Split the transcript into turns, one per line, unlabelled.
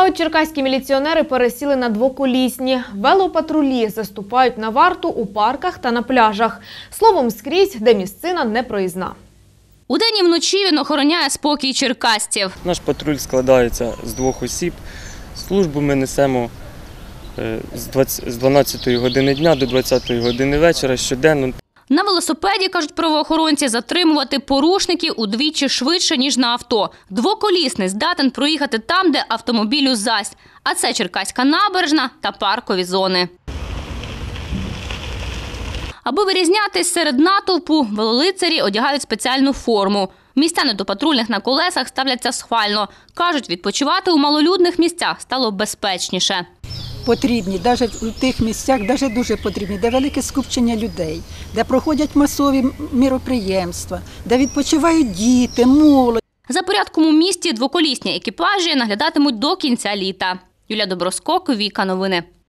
А от черкаські міліціонери пересіли на двоколісні. Велопатрулі заступають на варту у парках та на пляжах. Словом, скрізь, де місцина не проїзна.
Удень і вночі він охороняє спокій черкастів.
Наш патруль складається з двох осіб. Службу ми несемо е, з 20 з 12 години дня до 20 години вечора щоденно.
На велосипеді, кажуть правоохоронці, затримувати порушників удвічі швидше, ніж на авто. Двоколісний здатен проїхати там, де автомобілю зась. А це Черкаська набережна та паркові зони. Аби вирізнятись серед натовпу, велолицарі одягають спеціальну форму. Містяни до патрульних на колесах ставляться схвально. Кажуть, відпочивати у малолюдних місцях стало безпечніше.
Потрібні, навіть у тих місцях, навіть дуже потрібні, де велике скупчення людей, де проходять масові міроприємства, де відпочивають діти, молодь.
За порядком у місті двоколісні екіпажі наглядатимуть до кінця літа. Юля Доброскок, Віка Новини.